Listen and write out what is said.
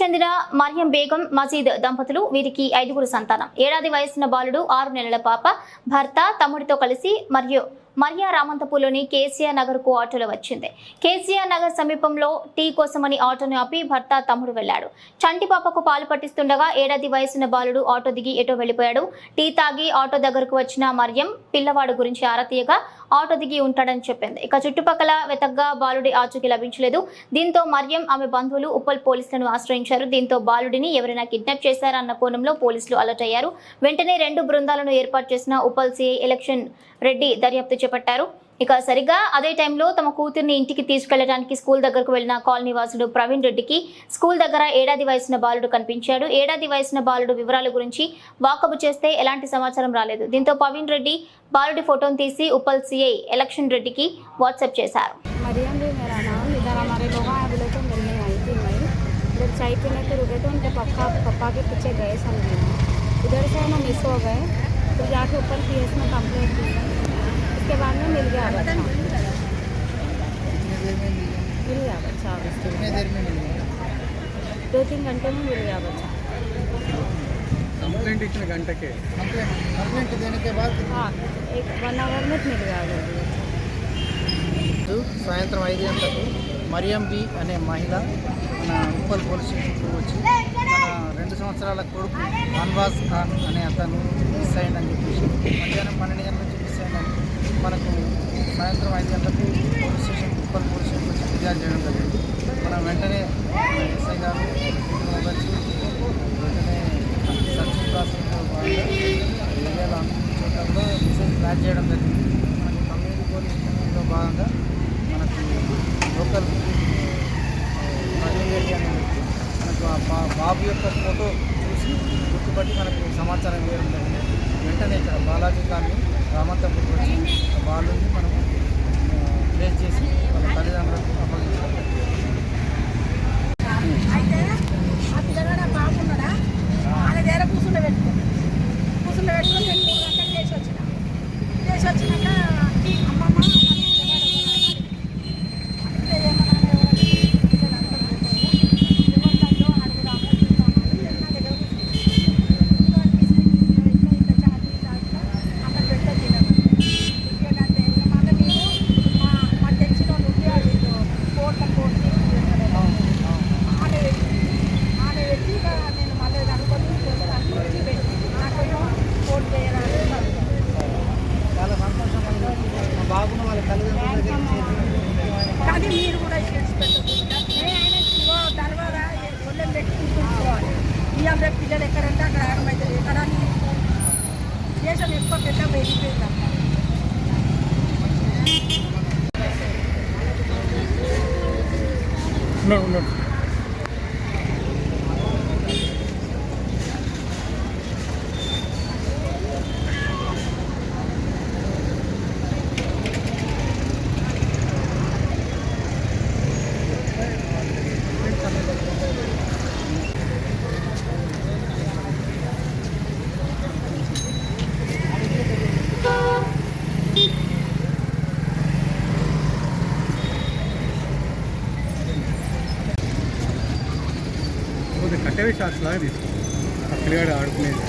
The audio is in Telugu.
చెందిన మరియం బేగం మజీద్ దంపతులు వీరికి ఐదుగురు సంతానం. ఏడాది వయసున్న బాలుడు ఆరు నెలల పాప భర్త తమ్ముడితో కలిసి మరియు మరియా రామంతపూర్లోని కేసీఆర్ నగర్కు ఆటోలో వచ్చింది. కేసీఆర్ నగర్ సమీపంలో టీ కోసమని ఆటోను ఆపి భర్త తమ్ముడు వెళ్ళాడు చంటిపాపకు పాలు పట్టిస్తుండగా ఏడాది వయసున్న బాలుడు ఆటో దిగి ఎటో వెళ్ళిపోయాడు టీ తాగి ఆటో దగ్గరకు వచ్చిన మరియం పిల్లవాడు గురించి ఆరతీయగా ఆటో దిగి ఉంటాడని చెప్పింది. ఇక చుట్టుపక్కల వెతగ్గా బాలుడి ఆచూకీ లభించలేదు. దీంతో మరియం ఆమె బంధువులు ఉప్పల్ పోలీసులను ఆశ్రయించారు. దీంతో బాలుడిని ఎవరైనా కిడ్నాప్ చేశారన్న కోణంలో పోలీసులు అలర్ట్ అయ్యారు. వెంటనే రెండు బృందాలను ఏర్పాటు చేసిన ఉప్పల్ సిఐ ఎలక్షన్ రెడ్డి దర్యాప్తు చేపట్టారు ఇక సరిగా అదే టైంలో తమ కూతుర్ని ఇంటికి తీసుకెళ్లడానికి స్కూల్ దగ్గరకు వెళ్లిన కాలనీ వాసుడు ప్రవీణ్ రెడ్డికి స్కూల్ దగ్గర ఏడాది వయసున్న బాలుడు కనిపించాడు ఏడాది వయసున్న బాలుడు వివరాల గురించి వాకబు చేస్తే ఎలాంటి సమాచారం రాలేదు దీంతో ప్రవీణ్ రెడ్డి బాలుడి ఫోటోను తీసి ఉప్పల్ సిఐ ఎలక్షన్ రెడ్డికి వాట్సాప్ చేశారు मरियम भी मेरा नाम इधर हमारे लोग आए बोले तो मिलने आई थी मैं इधर चाय पीने के रुके तो उनके पप्पा पप्पा के पीछे गए समझे इधर से हम मिस हो गए तो जाके ऊपर पी एस में कंप्लेंट की उसके बाद में मिल गया बच्चा मिल गया बच्चा अब इसके कितने देर में मिलेगा दो तीन घंटे में मिल गया बच्चा కంప్లైంట్ ఇచ్చిన గంటకే कंप्लेंट कंप्लेंट देने के बाद हाँ एक वन आवर में मिल गया जल्दी बच्चा సాయంత్రం ఐదు గంటలకు మరియం బి అనే మహిళ మన ఉప్పల్ పోలీస్ స్టేషన్కి వచ్చి మన రెండు సంవత్సరాల కొడుకు అన్వాజ్ ఖాన్ అనే అతను మిస్ అయ్యిందని చెప్పేసి మధ్యాహ్నం పన్నెండు గంటల నుంచి మిస్ మనకు సాయంత్రం ఐదు గంటలకి police station Uppal police station వచ్చి ఫిర్యాదు చేయడం జరిగింది. మనం వెంటనే ఎస్ఐ గారు వచ్చి వెంటనే సర్చింగ్ ప్రాసెస్లో భాగంగా ఏరియాలో అన్ని చోట్ల కూడా మెసేజ్ ఫ్లాష్ చేయడం జరిగింది. మనకి కమ్యూనిటీ పోలీస్ స్టేషన్లో భాగంగా మనకు లోకల్ రెడ్డి అనే వ్యక్తి మనకు ఆ బాబు యొక్క ఫోటో చూసి గుర్తుపట్టి మనకు సమాచారం ఇవ్వడం జరిగింది. వెంటనే ఇక్కడ బాలాజీ గారిని రామంతపూర్ వచ్చి ఆ ఇవాళ రేపు పిల్లలు ఎక్కడంటే అక్కడ ఆగమవుతుంది ఎక్కడ దేశం ఎక్కువ పెద్ద వెళ్ళిపోయింది No, no. కట్టేవి షాట్స్ లాగా తీసుకో. ఆ పిల్లగాడు ఆడుకునేది.